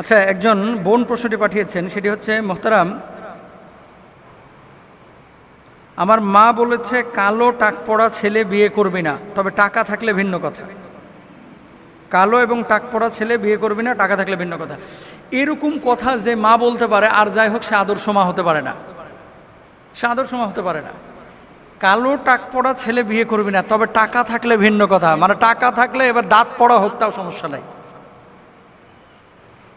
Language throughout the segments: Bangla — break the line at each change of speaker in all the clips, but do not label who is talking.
আচ্ছা একজন বোন প্রশ্নটি পাঠিয়েছেন, সেটি হচ্ছে, মোহতারাম, আমার মা বলেছে, কালো টাক পড়া ছেলে বিয়ে করবি না, তবে টাকা থাকলে ভিন্ন কথা। কালো এবং টাক পড়া ছেলে বিয়ে করবি না, টাকা থাকলে ভিন্ন কথা। এরকম কথা যে মা বলতে পারে, আর যাই হোক, সে আদর্শ মা হতে পারে না। সে আদর্শ মা হতে পারে না। কালো টাক পড়া ছেলে বিয়ে করবি না, তবে টাকা থাকলে ভিন্ন কথা। মানে টাকা থাকলে এবার দাঁত পড়া হোক, তাও সমস্যা নাই।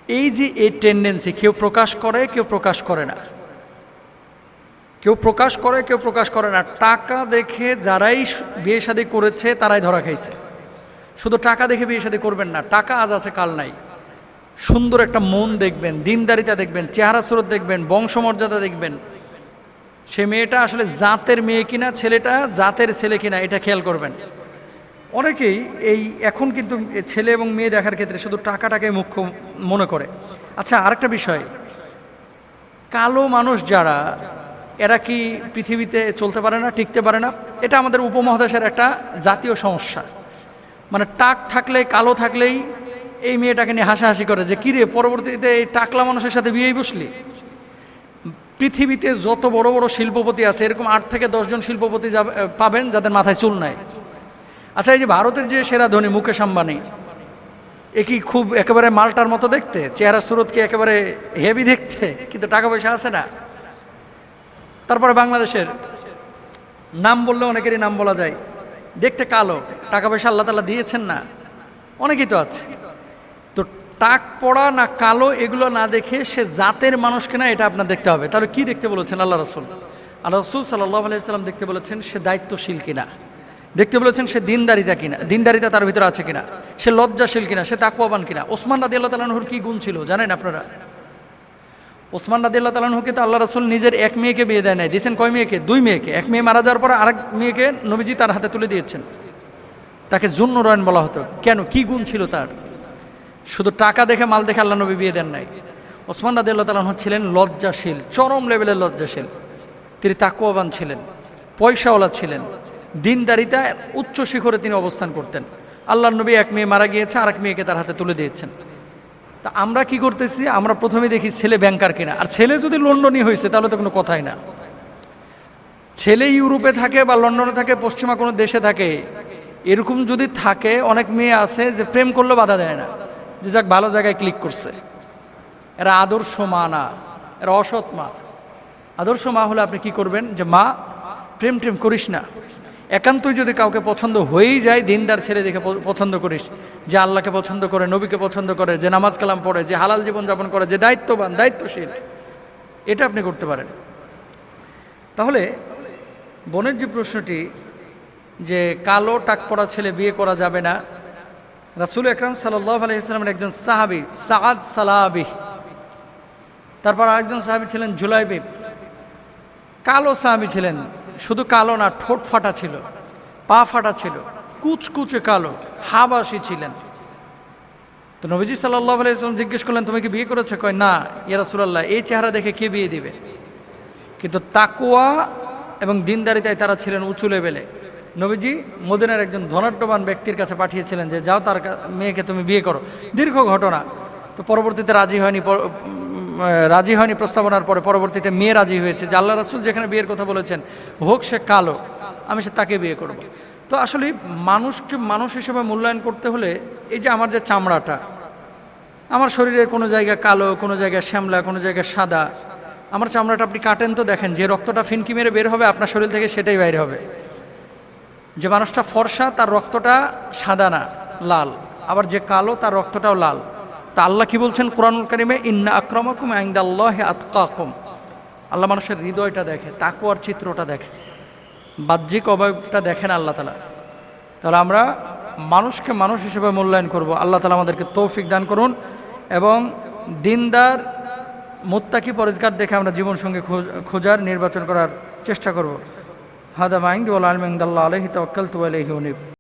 এই যে এই টেন্ডেন্সি কেউ প্রকাশ করে, কেউ প্রকাশ করে না। কেউ প্রকাশ করে, কেউ প্রকাশ করে না। টাকা দেখে যারাই বিয়ে শাদী করেছে, তারাই ধরা খাইছে। শুধু টাকা দেখে বিয়ে শাদী করবেন না, টাকা আজ আছে, কাল নাই। সুন্দর একটা মন দেখবেন, দিনদারিতা দেখবেন, চেহারা সুরত দেখবেন, বংশমর্যাদা দেখবেন। সে মেয়েটা আসলে জাতের মেয়ে কিনা, ছেলেটা জাতের ছেলে কিনা, এটা খেয়াল করবেন। অনেকেই এই এখন কিন্তু ছেলে এবং মেয়ে দেখার ক্ষেত্রে শুধু টাকাটাকে মুখ্য মনে করে। আচ্ছা আরেকটা বিষয়। কালো মানুষ যারা, এরা কি পৃথিবীতে চলতে পারে না, টিকতে পারে না? এটা আমাদের উপমহাদেশের একটা জাতীয় সমস্যা। মানে টাক থাকলে, কালো থাকলেই এই মেয়েটাকে নিয়ে হাসাহাসি করে যে, কিরে, পরবর্তীতে এই টাকলা মানুষের সাথে বিয়েই বসলি? পৃথিবীতে যত বড় বড় শিল্পপতি আছে, এরকম আট থেকে দশজন শিল্পপতি পাবেন যাদের মাথায় চুল নাই। আচ্ছা এই যে ভারতের যে সেরা ধনী মুকেশ আম্বানি, এ কি খুব একেবারে মালটার মতো দেখতে? চেহারা সুরত কি একেবারে হেভি দেখতে? কিন্তু টাকা পয়সা আছে না। তারপরে বাংলাদেশের, নাম বললে অনেকেরই নাম বলা যায়। দেখতে কালো, টাকা পয়সা আল্লাহ তালা দিয়েছেন না। অনেকেই তো আছে। তো টাক পড়া না কালো, এগুলো না দেখে সে জাতের মানুষ কিনা, এটা আপনার দেখতে হবে। তাহলে কি দেখতে বলেছেন আল্লাহ রসুল? আল্লাহ রসুল সাল্লাহ আলাইসাল্লাম দেখতে বলেছেন, সে দায়িত্বশীল কিনা। দেখতে বলেছেন সে দিনদারিতা কিনা, দিনদারিতা তার ভিতরে আছে কিনা, সে লজ্জাশীল কিনা, সে তাকুয়াবান কিনা। ওসমান রাদি আল্লাহ তালাহুর কি গুণ ছিল জানেন আপনারা? ওসমান রাদি আল্লাহ তালাহুকে তো আল্লাহ রসুল নিজের এক মেয়েকে বিয়ে দেয় নাই, দিয়েছেন কয় মেয়েকে? দুই মেয়েকে। এক মেয়ে মারা যাওয়ার পর আরেক মেয়েকে নবীজি তার হাতে তুলে দিয়েছেন। তাকে জুন্নরায়ণ বলা হতো। কেন? কি গুণ ছিল তার? শুধু টাকা দেখে, মাল দেখে আল্লাহ নবী বিয়ে দেন নাই। ওসমান রাদি আল্লাহ তালাহ ছিলেন লজ্জাশীল, চরম লেভেলের লজ্জাশীল। তিনি তাকুয়াবান ছিলেন, পয়সাওয়ালা ছিলেন। দিনদারিতা উচ্চ শিখরে তিনি অবস্থান করতেন। আল্লাহ নবী এক মেয়ে মারা গিয়েছে আর এক মেয়েকে তার হাতে তুলে দিয়েছেন। তা আমরা কি করতেছি? আমরা প্রথমে দেখি ছেলে ব্যাংকার কিনা। আর ছেলে যদি লন্ডনই হয়েছে তাহলে তো কোনো কথাই না। ছেলে ইউরোপে থাকে বা লন্ডনে থাকে, পশ্চিমা কোনো দেশে থাকে, এরকম যদি থাকে, অনেক মেয়ে আছে যে প্রেম করলে বাধা দেয় না। যে যাক, ভালো জায়গায় ক্লিক করছে। এরা আদর্শ মা না, এরা অসৎ মা। আদর্শ মা হলে আপনি কি করবেন? যে মা প্রেম প্রেম করিস না। একান্তই যদি কাউকে পছন্দ হয়েই যায়, দিনদার ছেলে দেখে পছন্দ করিস। যে আল্লাহকে পছন্দ করে, নবীকে পছন্দ করে, যে নামাজ কালাম পড়ে, যে হালাল জীবন যাপন করে, যে দায়িত্ববান, দায়িত্বশীল, এটা আপনি করতে পারেন। তাহলে বোনের যে প্রশ্নটি যে কালো টাক পড়া ছেলে বিয়ে করা যাবে না, রাসুল আকরাম সাল্লাহ আলহিসামের একজন সাহাবি সাদ সালাবি, তারপর আরেকজন সাহাবি ছিলেন জুলাইবিব কালো সাহাবি ছিলেন শুধু কালো না, ঠোঁট ফাটা ছিল, পা ফাটা ছিল, কুচকুচে কালো, হাবাসি ছিলেন। তো নবীজি সাল্লাহ আলাইসালাম জিজ্ঞেস করলেন, তুমি কি বিয়ে করেছ? কয়, না। ইয়ারসুল্লাহ এই চেহারা দেখে কে বিয়ে দিবে? কিন্তু তাকুয়া এবং দিনদারিতায় তারা ছিলেন উঁচু লেভেলে। নবীজি মদিনার একজন ধনাঢ্যবান ব্যক্তির কাছে পাঠিয়েছিলেন যে, যাও তার মেয়েকে তুমি বিয়ে করো। দীর্ঘ ঘটনা। তো পরবর্তীতে রাজি হয়নি রাজি হয়নি প্রস্তাবনার পরে, পরবর্তীতে মেয়ে রাজি হয়েছে যে আল্লাহ রাসুল যেখানে বিয়ের কথা বলেছেন, হোক সে কালো, আমি সে তাকে বিয়ে করব। তো আসলে মানুষকে, মানুষ হিসেবে মূল্যায়ন করতে হলে এই যে আমার যে চামড়াটা, আমার শরীরের কোনো জায়গা কালো, কোনো জায়গায় শ্যামলা, কোনো জায়গায় সাদা, আমার চামড়াটা আপনি কাটেন তো দেখেন, যে রক্তটা ফিনকি মেরে বের হবে, আপনার শরীর থেকে সেটাই বাইরে হবে। যে মানুষটা ফর্সা, তার রক্তটা সাদা না, লাল। আবার যে কালো, তার রক্তটাও লাল। তা আল্লাহ কি বলছেন কোরআন কারিমে? ইন্না আক্রমকুম আইন্দাল্লাহ আতকাকুম। আল্লাহ মানুষের হৃদয়টা দেখে তাকুয়ার চিত্রটা দেখে, বাহ্যিক অবয়বটা দেখেন আল্লাহ তালা তাহলে আমরা মানুষকে মানুষ হিসেবে মূল্যায়ন করব। আল্লাহ তালা আমাদেরকে তৌফিক দান করুন এবং দিনদার, মোত্তাকি পরিষ্কার দেখে আমরা জীবনসঙ্গী খোঁজ- খোঁজার নির্বাচন করার চেষ্টা করব। হাদা মাইন্দ আলমিন্দাল্লাহ আলহি তওয়াক্কালতু আলাইহি উনিব।